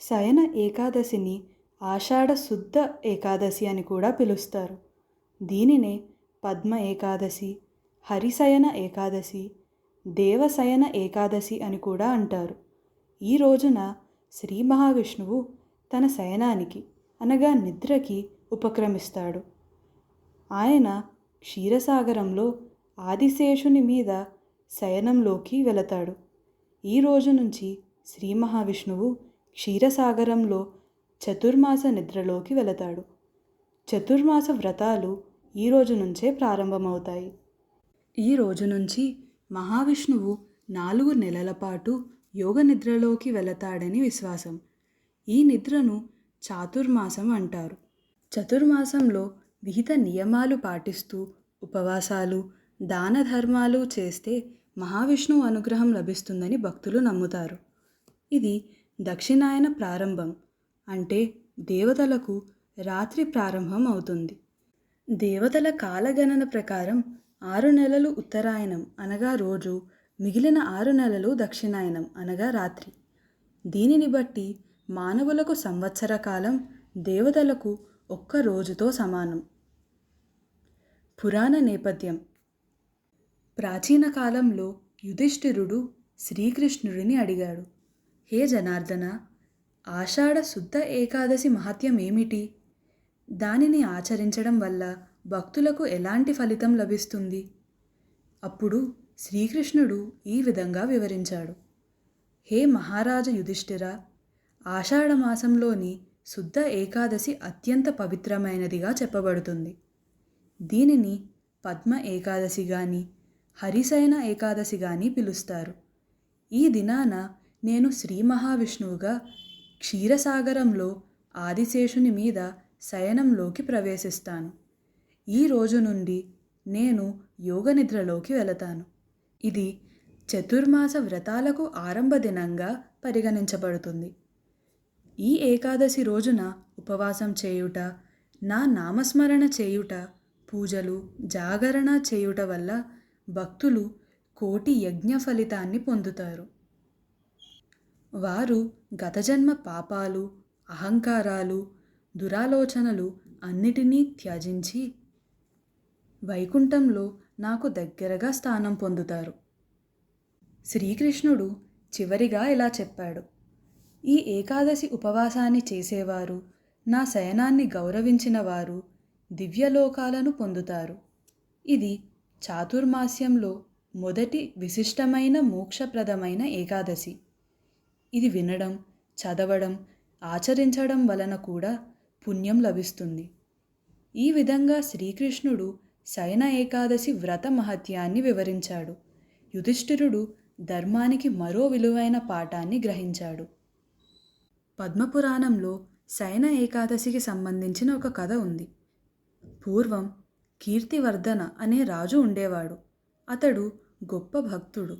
శయన ఏకాదశిని ఆషాఢ శుద్ధ ఏకాదశి అని కూడా పిలుస్తారు. దీనినే పద్మ ఏకాదశి హరిశయన ఏకాదశి దేవశయన ఏకాదశి అని కూడా అంటారు. ఈ రోజున శ్రీ మహావిష్ణువు తన శయనానికి అనగా నిద్రకి ఉపక్రమిస్తాడు. ఆయన క్షీరసాగరంలో ఆదిశేషుని మీద శయనంలోకి వెళతాడు. ఈ రోజు నుంచి శ్రీ మహావిష్ణువు క్షీరసాగరంలో చతుర్మాస నిద్రలోకి వెళతాడు. చతుర్మాస వ్రతాలు ఈ రోజు నుంచే ప్రారంభమవుతాయి. ఈ రోజు నుంచి మహావిష్ణువు నాలుగు నెలల పాటు యోగ నిద్రలోకి వెళతాడని విశ్వాసం. ఈ నిద్రను చాతుర్మాసం అంటారు. చతుర్మాసంలో విహిత నియమాలు పాటిస్తూ ఉపవాసాలు దాన ధర్మాలు చేస్తే మహావిష్ణువు అనుగ్రహం లభిస్తుందని భక్తులు నమ్ముతారు. ఇది దక్షిణాయన ప్రారంభం అంటే దేవతలకు రాత్రి ప్రారంభం అవుతుంది. దేవతల కాలగణన ప్రకారం ఆరు నెలలు ఉత్తరాయణం అనగా రోజు మిగిలిన ఆరు నెలలు దక్షిణాయనం అనగా రాత్రి. దీనిని బట్టి మానవులకు సంవత్సర కాలం దేవతలకు ఒక్క రోజుతో సమానం. పురాణ నేపథ్యం. ప్రాచీన కాలంలో యుధిష్ఠిరుడు శ్రీకృష్ణుడిని అడిగాడు. హే జనార్దన ఆషాఢ శుద్ధ ఏకాదశి మహత్యం ఏమిటి? దానిని ఆచరించడం వల్ల భక్తులకు ఎలాంటి ఫలితం లభిస్తుంది? అప్పుడు శ్రీకృష్ణుడు ఈ విధంగా వివరించాడు. హే మహారాజ యుధిష్ఠిర ఆషాఢ మాసంలోని శుద్ధ ఏకాదశి అత్యంత పవిత్రమైనదిగా చెప్పబడుతుంది. దీనిని పద్మ ఏకాదశి గాని హరిశయన ఏకాదశి గాని పిలుస్తారు. ఈ దినాన నేను శ్రీ మహావిష్ణువుగా క్షీరసాగరంలో ఆదిశేషుని మీద శయనంలోకి ప్రవేశిస్తాను. ఈ రోజు నుండి నేను యోగ నిద్రలోకి వెళతాను. ఇది చతుర్మాస వ్రతాలకు ఆరంభ దినంగా పరిగణించబడుతుంది. ఈ ఏకాదశి రోజున ఉపవాసం చేయుట నా నామస్మరణ చేయుట పూజలు జాగరణ చేయుట వల్ల భక్తులు కోటి యజ్ఞ ఫలితాన్ని పొందుతారు. వారు గతజన్మ పాపాలు అహంకారాలు దురాలోచనలు అన్నిటినీ త్యజించి వైకుంఠంలో నాకు దగ్గరగా స్థానం పొందుతారు. శ్రీకృష్ణుడు చివరిగా ఇలా చెప్పాడు. ఈ ఏకాదశి ఉపవాసాన్ని చేసేవారు నా శయనాన్ని గౌరవించిన వారు దివ్యలోకాలను పొందుతారు. ఇది చాతుర్మాస్యంలో మొదటి విశిష్టమైన మోక్షప్రదమైన ఏకాదశి. ఇది వినడం చదవడం ఆచరించడం వలన కూడా పుణ్యం లభిస్తుంది. ఈ విధంగా శ్రీకృష్ణుడు శయన ఏకాదశి వ్రత మహత్యాన్ని వివరించాడు. యుధిష్ఠిరుడు ధర్మానికి మరో విలువైన పాఠాన్ని గ్రహించాడు. పద్మపురాణంలో శయన ఏకాదశికి సంబంధించిన ఒక కథ ఉంది. పూర్వం కీర్తివర్ధన అనే రాజు ఉండేవాడు. అతడు గొప్ప భక్తుడు.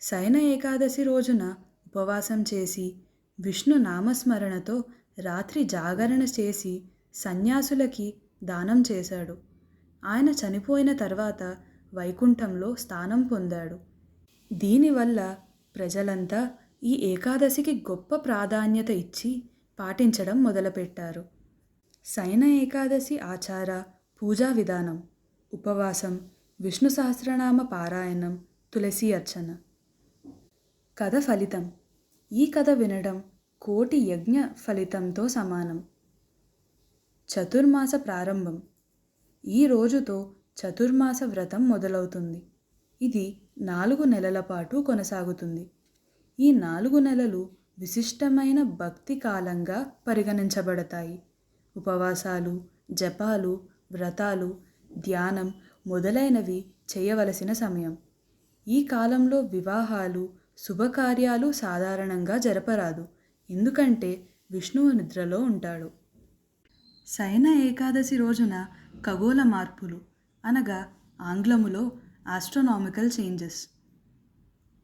శయన ఏకాదశి రోజున ఉపవాసం చేసి విష్ణు నామస్మరణతో రాత్రి జాగరణ చేసి సన్యాసులకి దానం చేశాడు. ఆయన చనిపోయిన తర్వాత వైకుంఠంలో స్థానం పొందాడు. దీనివల్ల ప్రజలంతా ఈ ఏకాదశికి గొప్ప ప్రాధాన్యత ఇచ్చి పాటించడం మొదలుపెట్టారు. సైన ఏకాదశి ఆచార పూజా విధానం ఉపవాసం విష్ణు సహస్రనామ పారాయణం తులసి అర్చన. కథ ఫలితం ఈ కథ వినడం కోటి యజ్ఞ ఫలితంతో సమానం. చతుర్మాస ప్రారంభం. ఈ రోజుతో చతుర్మాస వ్రతం మొదలవుతుంది. ఇది నాలుగు నెలల పాటు కొనసాగుతుంది. ఈ నాలుగు నెలలు విశిష్టమైన భక్తి కాలంగా పరిగణించబడతాయి. ఉపవాసాలు జపాలు వ్రతాలు ధ్యానం మొదలైనవి చేయవలసిన సమయం. ఈ కాలంలో వివాహాలు శుభకార్యాలు సాధారణంగా జరపరాదు. ఎందుకంటే విష్ణువు నిద్రలో ఉంటాడు. శయన ఏకాదశి రోజున ఖగోళ మార్పులు అనగా ఆంగ్లములో ఆస్ట్రోనామికల్ చేంజెస్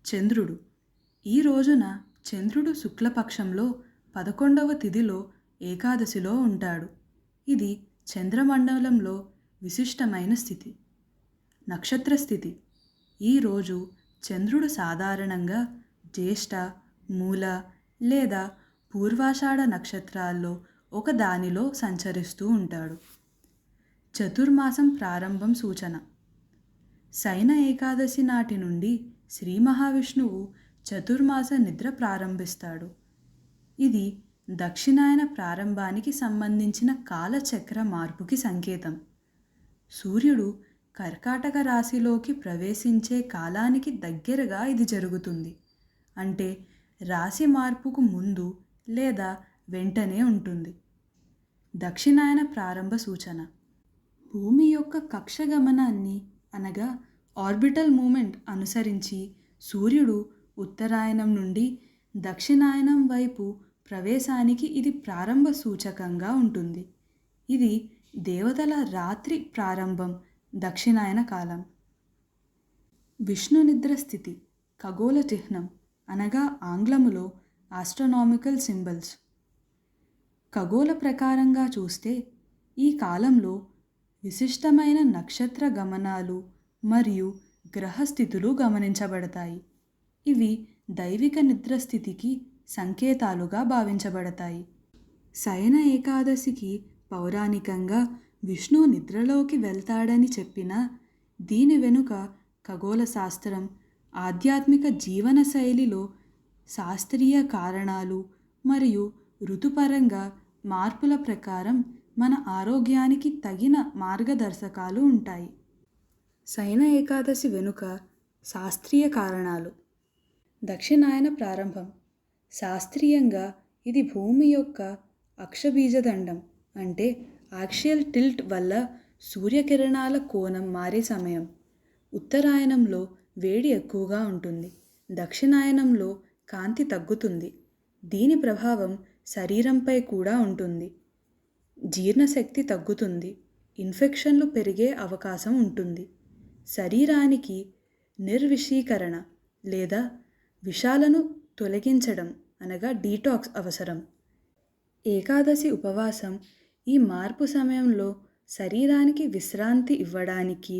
చంద్రుడు. ఈ రోజున చంద్రుడు శుక్లపక్షంలో పదకొండవ తిథిలో ఏకాదశిలో ఉంటాడు. ఇది చంద్రమండలంలో విశిష్టమైన స్థితి. నక్షత్ర స్థితి ఈరోజు చంద్రుడు సాధారణంగా జ్యేష్ఠ మూల లేదా పూర్వాషాఢ నక్షత్రాల్లో ఒక దానిలో సంచరిస్తూ ఉంటాడు. చతుర్మాసం ప్రారంభం సూచన. శయన ఏకాదశి నాటి నుండి శ్రీ మహావిష్ణువు చతుర్మాస నిద్ర ప్రారంభిస్తాడు. ఇది దక్షిణాయన ప్రారంభానికి సంబంధించిన కాలచక్ర మార్పుకి సంకేతం. సూర్యుడు కర్కాటక రాశిలోకి ప్రవేశించే కాలానికి దగ్గరగా ఇది జరుగుతుంది. అంటే రాశి మార్పుకు ముందు లేదా వెంటనే ఉంటుంది. దక్షిణాయన ప్రారంభ సూచన. భూమి యొక్క కక్ష గమనాన్ని అనగా ఆర్బిటల్ మూమెంట్ అనుసరించి సూర్యుడు ఉత్తరాయణం నుండి దక్షిణాయనం వైపు ప్రవేశానికి ఇది ప్రారంభ సూచకంగా ఉంటుంది. ఇది దేవతల రాత్రి ప్రారంభం దక్షిణాయన కాలం. విష్ణు నిద్ర స్థితి ఖగోళ చిహ్నం అనగా ఆంగ్లములో ఆస్ట్రనామికల్ సింబల్స్ ఖగోళ ప్రకారంగా చూస్తే ఈ కాలంలో విశిష్టమైన నక్షత్ర గమనాలు మరియు గ్రహస్థితులు గమనించబడతాయి. ఇవి దైవిక నిద్రస్థితికి సంకేతాలుగా భావించబడతాయి. శయన ఏకాదశికి పౌరాణికంగా విష్ణు నిద్రలోకి వెళ్తాడని చెప్పిన దీని వెనుక ఖగోళ శాస్త్రం ఆధ్యాత్మిక జీవన శైలిలో శాస్త్రీయ కారణాలు మరియు ఋతుపరంగా మార్పుల ప్రకారం మన ఆరోగ్యానికి తగిన మార్గదర్శకాలు ఉంటాయి. శయన ఏకాదశి వెనుక శాస్త్రీయ కారణాలు. దక్షిణాయన ప్రారంభం. శాస్త్రీయంగా ఇది భూమి యొక్క అక్షబీజదండం అంటే ఆక్షియల్ టిల్ట్ వల్ల సూర్యకిరణాల కోణం మారే సమయం. ఉత్తరాయణంలో వేడి ఎక్కువగా ఉంటుంది. దక్షిణాయనంలో కాంతి తగ్గుతుంది. దీని ప్రభావం శరీరంపై కూడా ఉంటుంది. జీర్ణశక్తి తగ్గుతుంది. ఇన్ఫెక్షన్లు పెరిగే అవకాశం ఉంటుంది. శరీరానికి నిర్విషీకరణ లేదా విషాలను తొలగించడం అనగా డీటాక్స్ అవసరం. ఏకాదశి ఉపవాసం ఈ మార్పు సమయంలో శరీరానికి విశ్రాంతి ఇవ్వడానికి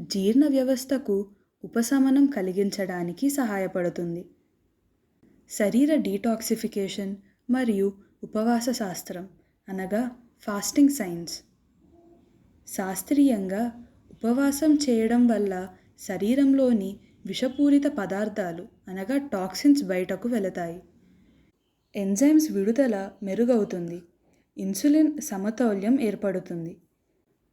జీర్ణ వ్యవస్థకు ఉపశమనం కలిగించడానికి సహాయపడుతుంది. శరీర డీటాక్సిఫికేషన్ మరియు ఉపవాస శాస్త్రం అనగా ఫాస్టింగ్ సైన్స్ శాస్త్రీయంగా ఉపవాసం చేయడం వల్ల శరీరంలోని విషపూరిత పదార్థాలు అనగా టాక్సిన్స్ బయటకు వెళతాయి. ఎంజైమ్స్ విడుదల మెరుగవుతుంది. ఇన్సులిన్ సమతౌల్యం ఏర్పడుతుంది.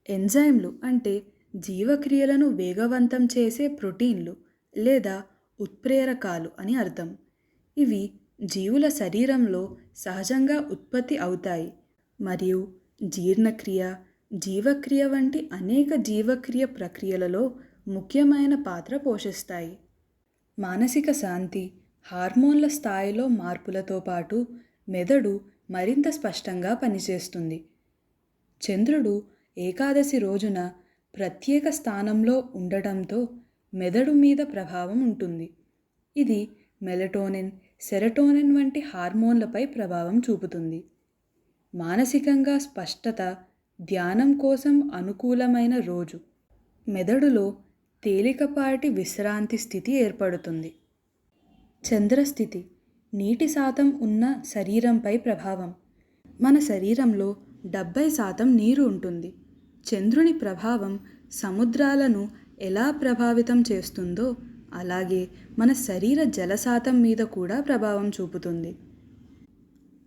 ఎంజైమ్లు అంటే జీవక్రియలను వేగవంతం చేసే ప్రోటీన్లు లేదా ఉత్ప్రేరకాలు అని అర్థం. ఇవి జీవుల శరీరంలో సహజంగా ఉత్పత్తి అవుతాయి. మరియు జీర్ణక్రియ జీవక్రియ వంటి అనేక జీవక్రియ ప్రక్రియలలో ముఖ్యమైన పాత్ర పోషిస్తాయి. మానసిక శాంతి హార్మోన్ల స్థాయిలో మార్పులతో పాటు మెదడు మరింత స్పష్టంగా పనిచేస్తుంది. చంద్రుడు ఏకాదశి రోజున ప్రత్యేక స్థానంలో ఉండటంతో మెదడు మీద ప్రభావం ఉంటుంది. ఇది మెలటోనిన్ సెరటోనిన్ వంటి హార్మోన్లపై ప్రభావం చూపుతుంది. మానసికంగా స్పష్టత ధ్యానం కోసం అనుకూలమైన రోజు. మెదడులో తేలికపాటి విశ్రాంతి స్థితి ఏర్పడుతుంది. చంద్రస్థితి నీటి శాతం ఉన్న శరీరంపై ప్రభావం. మన శరీరంలో డెబ్బై శాతం నీరు ఉంటుంది. చంద్రుని ప్రభావం సముద్రాలను ఎలా ప్రభావితం చేస్తుందో అలాగే మన శరీర జల శాతం మీద కూడా ప్రభావం చూపుతుంది.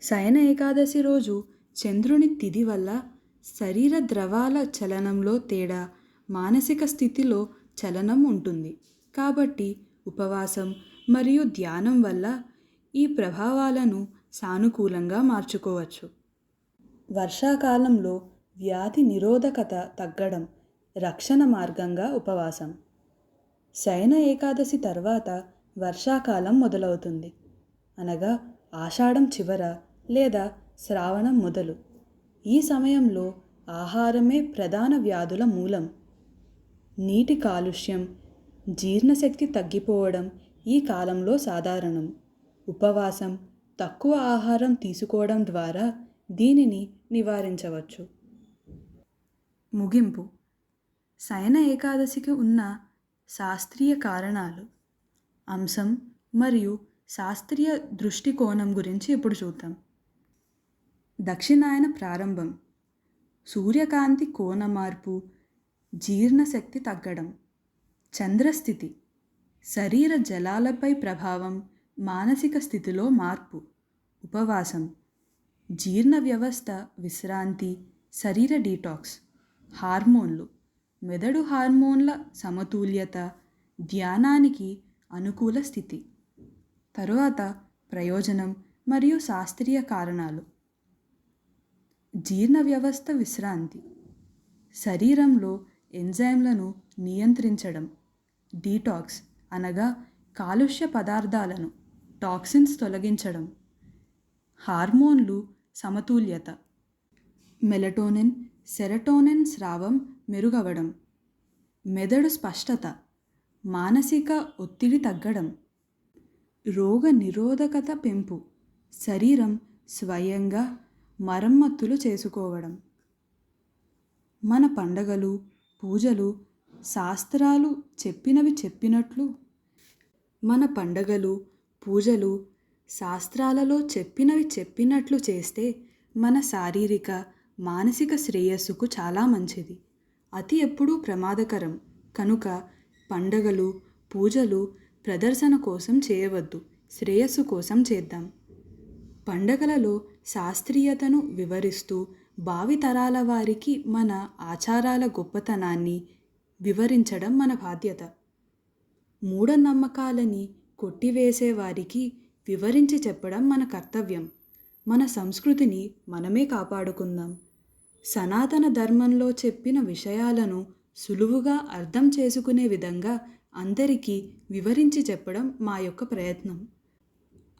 శయన ఏకాదశి రోజు చంద్రుని తిథి వల్ల శరీర ద్రవాల చలనంలో తేడా మానసిక స్థితిలో చలనం ఉంటుంది. కాబట్టి ఉపవాసం మరియు ధ్యానం వల్ల ఈ ప్రభావాలను సానుకూలంగా మార్చుకోవచ్చు. వర్షాకాలంలో వ్యాధి నిరోధకత తగ్గడం రక్షణ మార్గంగా ఉపవాసం. శయన ఏకాదశి తర్వాత వర్షాకాలం మొదలవుతుంది. అనగా ఆషాఢం చివర లేదా శ్రావణం మొదలు. ఈ సమయంలో ఆహారమే ప్రధాన వ్యాధుల మూలం. నీటి కాలుష్యం జీర్ణశక్తి తగ్గిపోవడం ఈ కాలంలో సాధారణం. ఉపవాసం తక్కువ ఆహారం తీసుకోవడం ద్వారా దీనిని నివారించవచ్చు. ముగింపు. శయన ఏకాదశికి ఉన్న శాస్త్రీయ కారణాలు. అంశం మరియు శాస్త్రీయ దృష్టికోణం గురించి ఇప్పుడు చూద్దాం. దక్షిణాయన ప్రారంభం. సూర్యకాంతి కోణ మార్పు జీర్ణశక్తి తగ్గడం. చంద్రస్థితి. శరీర జలాలపై ప్రభావం మానసిక స్థితిలో మార్పు ఉపవాసం జీర్ణ వ్యవస్థ విశ్రాంతి శరీర డీటాక్స్ హార్మోన్లు మెదడు హార్మోన్ల సమతుల్యత ధ్యానానికి అనుకూల స్థితి తరువాత ప్రయోజనం మరియు శాస్త్రీయ కారణాలు. జీర్ణ వ్యవస్థ విశ్రాంతి శరీరంలో ఎంజైమ్లను నియంత్రించడం డీటాక్స్ అనగా కాలుష్య పదార్థాలను టాక్సిన్స్ తొలగించడం. హార్మోన్లు సమతుల్యత. మెలటోనిన్ సెరటోనిన్ స్రావం మెరుగవడం. మెదడు స్పష్టత. మానసిక ఒత్తిడి తగ్గడం. రోగ నిరోధకత పెంపు. శరీరం స్వయంగా మరమ్మతులు చేసుకోవడం. మన పండగలు పూజలు శాస్త్రాలు చెప్పినవి చెప్పినట్లు మన పండగలు పూజలు శాస్త్రాలలో చెప్పినవి చెప్పినట్లు చేస్తే మన శారీరక మానసిక శ్రేయస్సుకు చాలా మంచిది. అతి ఎప్పుడూ ప్రమాదకరం. కనుక పండగలు పూజలు ప్రదర్శన కోసం చేయవద్దు. శ్రేయస్సు కోసం చేద్దాం. పండగలలో శాస్త్రీయతను వివరిస్తూ భావితరాల వారికి మన ఆచారాల గొప్పతనాన్ని వివరించడం మన బాధ్యత. మూఢనమ్మకాలని కొట్టివేసేవారికి వివరించి చెప్పడం మన కర్తవ్యం. మన సంస్కృతిని మనమే కాపాడుకుందాం. సనాతన ధర్మంలో చెప్పిన విషయాలను సులువుగా అర్థం చేసుకునే విధంగా అందరికీ వివరించి చెప్పడం మా యొక్క ప్రయత్నం.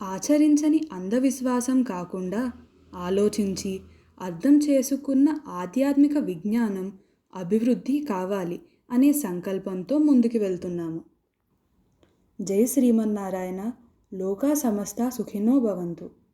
ఆచరించని అంధవిశ్వాసం కాకుండా ఆలోచించి అర్థం చేసుకున్న ఆధ్యాత్మిక విజ్ఞానం అభివృద్ధి కావాలి అనే సంకల్పంతో ముందుకు వెళ్తున్నాము. జై శ్రీమన్నారాయణ లోకా సమస్త సుఖినో భవంతు.